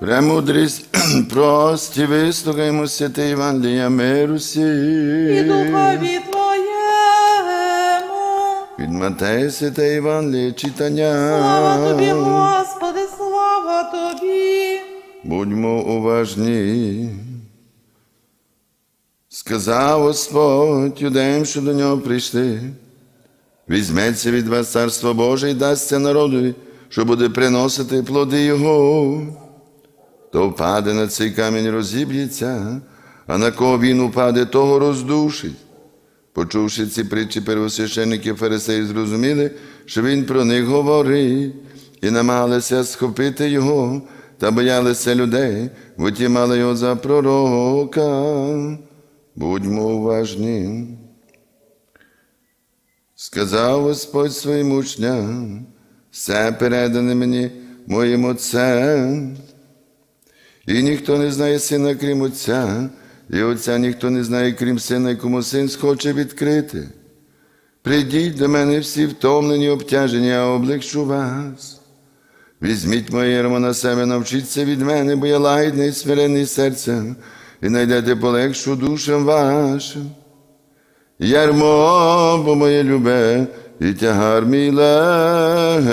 Премудрість, прості, вислухаймо святе Євангелія миру і духові Твоєму. Від Матея святе Євангелія читання. Слава Тобі, Господи, слава Тобі. Будьмо уважні. Сказав Господь юдеям, що до нього прийшли. Візьметься від вас царство Боже і дасться народові, що буде приносити плоди Його. Хто впаде на цей камінь, розіб'ється, а на кого він упаде, того роздушить. Почувши ці притчі, первосвященники фарисеї зрозуміли, що він про них говорить, і намагалися схопити його, та боялися людей, бо ті мали його за пророка. Будьмо уважні. Сказав Господь своїм учням, все передане мені моїм Отцем. І ніхто не знає сина, крім Отця, і Отця ніхто не знає, крім сина, якому син схоче відкрити. Прийдіть до мене всі втомлені, обтяжені, а облегшу вас. Візьміть моє ярмо на себе, навчіться від мене, бо я лагідний, смирений серцем, і знайдете полегшу душам вашим. Ярмо, бо моє любе, і тягар мій легкий.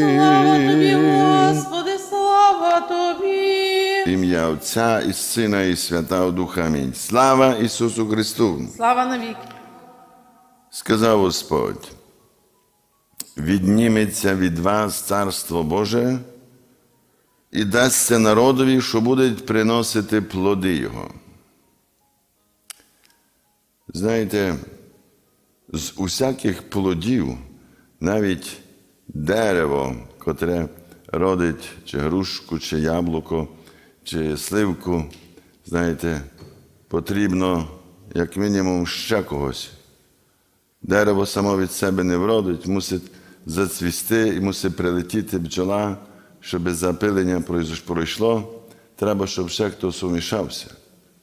Слава Тобі, Господи. Ім'я Отця і Сина, і Святого Духа. Амінь. Слава Ісусу Христу! Слава навіки. Сказав Господь, відніметься від вас Царство Боже і дасться народові, що будуть приносити плоди Його. Знаєте, з усяких плодів, навіть дерево, котре родить чи грушку, чи яблуко, чи сливку, знаєте, потрібно як мінімум ще когось. Дерево само від себе не вродить, мусить зацвісти і мусить прилетіти бджола, щоб запилення пройшло. Треба, щоб ще хтось умішався.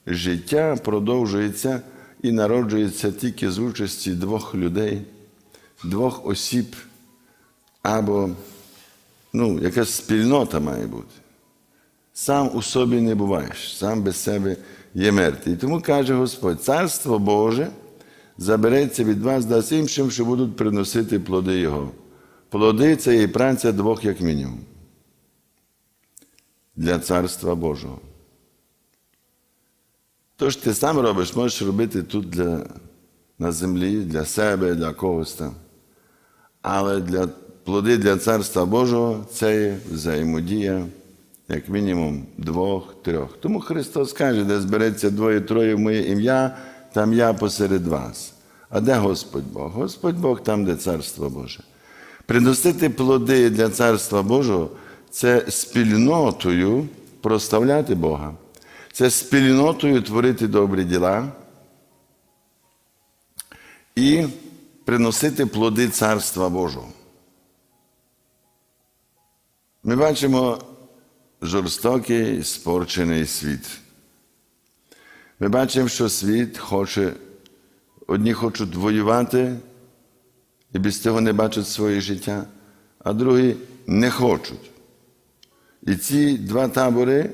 Життя продовжується і народжується тільки з участі двох людей, двох осіб, або ну, якась спільнота має бути. Сам у собі не буваєш, сам без себе є мертвий. І Тому каже Господь, Царство Боже забереться від вас, дасть іншим, що будуть приносити плоди Його. Плоди це є праця двох, як мінімум. Для Царства Божого. Тож ти сам робиш, можеш робити тут для, на землі, для себе, для когось там. Але для плоди для Царства Божого це є взаємодія, як мінімум, двох-трьох. Тому Христос каже, де збереться двоє-троє в моє ім'я, там я посеред вас. А де Господь Бог? Господь Бог там, де Царство Боже. Приносити плоди для Царства Божого це спільнотою проставляти Бога. Це спільнотою творити добрі діла і приносити плоди Царства Божого. Ми бачимо жорстокий спорчений світ. Ми бачимо, що світ хоче, одні хочуть воювати і без цього не бачать своє життя, а другі не хочуть. І ці два табори,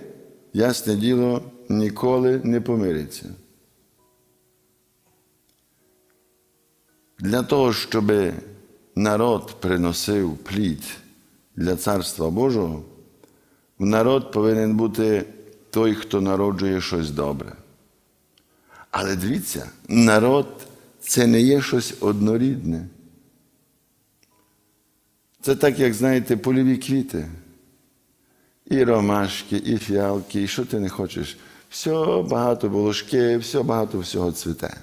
ясне діло, ніколи не помиряться. Для того, щоб народ приносив плід для Царства Божого, народ повинен бути той, хто народжує щось добре. Але дивіться, народ це не є щось однорідне. Це так, як знаєте, польові квіти. І ромашки, і фіалки, і що ти не хочеш. Все багато волошки, все багато всього цвіте.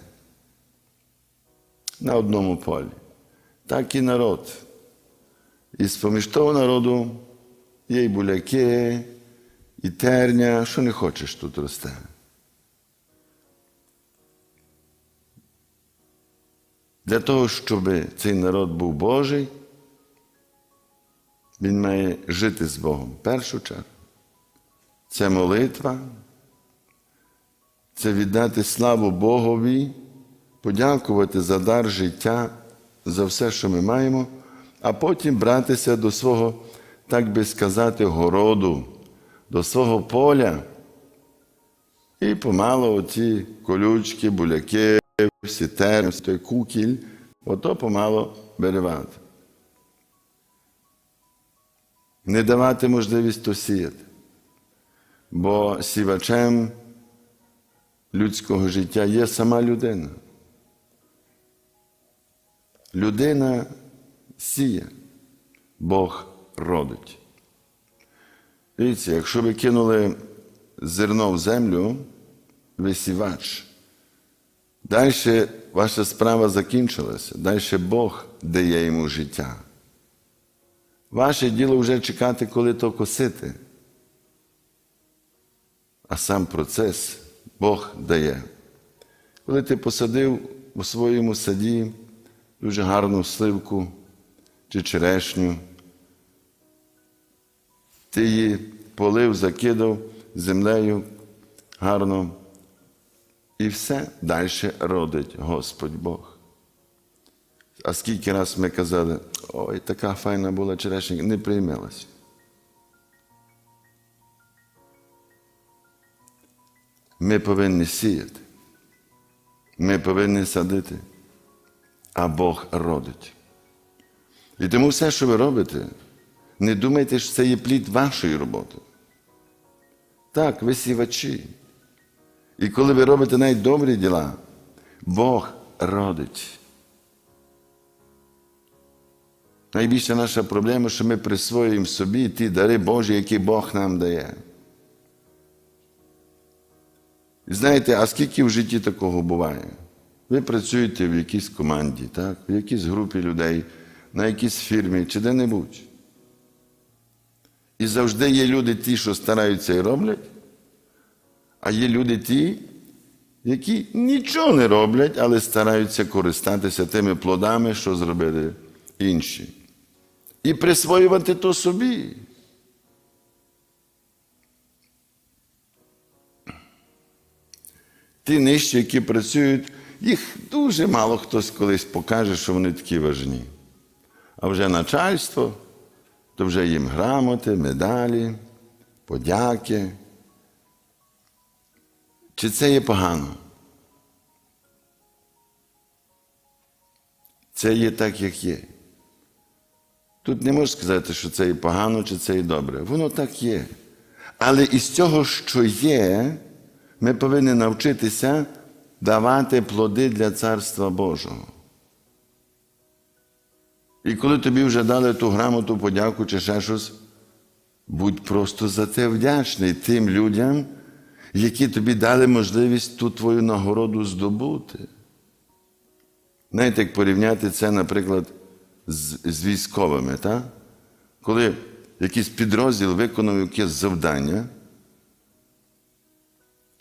На одному полі. Так і народ. І з-поміж того народу є і буляки, і терня, що не хочеш тут росте. Для того, щоб цей народ був Божий, він має жити з Богом в першу чергу. Це молитва, це віддати славу Богові, подякувати за дар життя, за все, що ми маємо, а потім братися до свого так би сказати, городу, до свого поля. І помало оті колючки, буляки, всі терни, той кукіль, ото помало виривати. Не давати можливість то сіяти. Бо сівачем людського життя є сама людина. Людина сіє, Бог родить. Дивіться, якщо ви кинули зерно в землю, ви сівач. Далі ваша справа закінчилася, далі Бог дає йому життя. Ваше діло вже чекати, коли то косити. А сам процес Бог дає. Коли ти посадив у своєму саді дуже гарну сливку чи черешню, ти її полив, закидав землею гарно, і все далі родить Господь Бог. А скільки раз ми казали, ой, така файна була черешня, не приймалася. Ми повинні сіяти, ми повинні садити, а Бог родить. І тому все, що ви робите, не думайте, що це є плід вашої роботи. Так, ви сівачі. І коли ви робите навіть добрі діла, Бог родить. Найбільша наша проблема, що ми присвоюємо собі ті дари Божі, які Бог нам дає. І знаєте, а скільки в житті такого буває? Ви працюєте в якійсь команді, так? в якійсь групі людей, на якійсь фірмі чи де-небудь. І завжди є люди ті, що стараються і роблять, а є люди ті, які нічого не роблять, але стараються користатися тими плодами, що зробили інші. І присвоювати то собі. Ті нижчі, які працюють, їх дуже мало хтось колись покаже, що вони такі важні. А вже начальство, то вже їм грамоти, медалі, подяки. Чи це є погано? Це є так, як є. Тут не можна сказати, що це і погано, чи це і добре. Воно так є. Але із цього, що є, ми повинні навчитися давати плоди для Царства Божого. І коли тобі вже дали ту грамоту, подяку чи ще щось, будь просто за те вдячний тим людям, які тобі дали можливість ту твою нагороду здобути. Знаєте, як порівняти це, наприклад, з, з військовими, так? коли якийсь підрозділ виконав якесь завдання,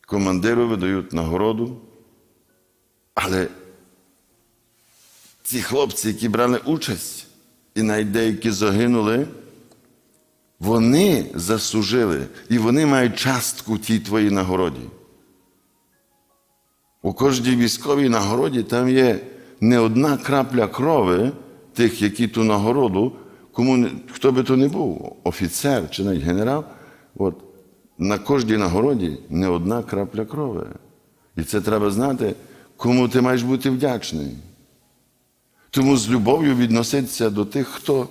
командиру видають нагороду, але ці хлопці, які брали участь, і навіть деякі загинули, вони заслужили, і вони мають частку тій твоїй нагороді. У кожній військовій нагороді там є не одна крапля крови тих, які ту нагороду, кому хто би то не був, офіцер чи навіть генерал, от, на кожній нагороді не одна крапля крови. І це треба знати, кому ти маєш бути вдячний. Тому з любов'ю відноситися до тих, хто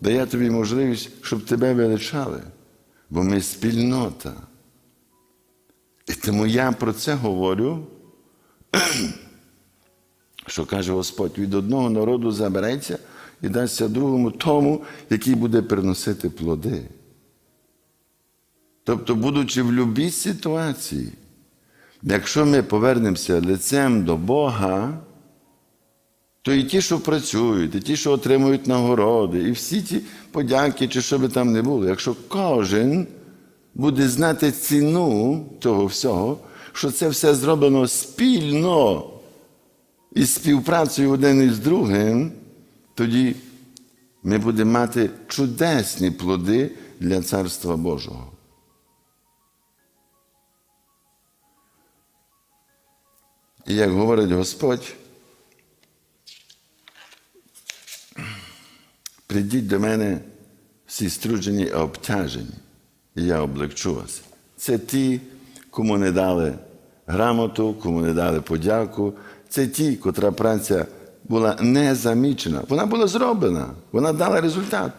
дає тобі можливість, щоб тебе величали. Бо ми спільнота. І тому я про це говорю, що каже Господь, від одного народу забереться і дасться другому тому, який буде приносити плоди. Тобто, будучи в будь-якій ситуації, якщо ми повернемося лицем до Бога, то і ті, що працюють, і ті, що отримують нагороди, і всі ті подяки, чи що би там не було, якщо кожен буде знати ціну того всього, що це все зроблено спільно і співпрацею один із другим, тоді ми будемо мати чудесні плоди для Царства Божого. І як говорить Господь, прийдіть до мене всі струджені і обтяжені, і я облегчу вас. Це ті, кому не дали грамоту, кому не дали подяку. Це ті, котра праця була не замічена. Вона була зроблена, вона дала результат.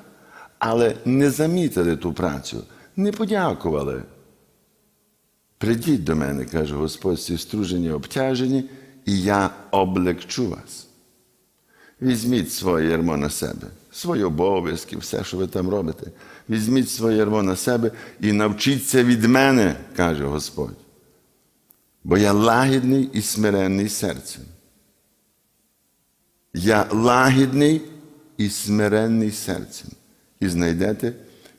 Але не замітили ту працю, не подякували. Придіть до мене, каже Господь, всі стружені, обтяжені, і я облегчу вас. Візьміть своє ярмо на себе, свої обов'язки, все, що ви там робите. Візьміть своє ярмо на себе і навчіться від мене, каже Господь. Бо я лагідний і смиренний серцем. Я лагідний і смиренний серцем. І знайдете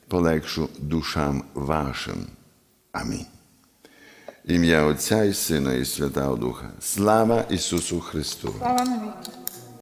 полегшу душам вашим. Амінь. Ім'я Отця і Сина, і Святого Духа. Слава Ісусу Христу! Слава навіки.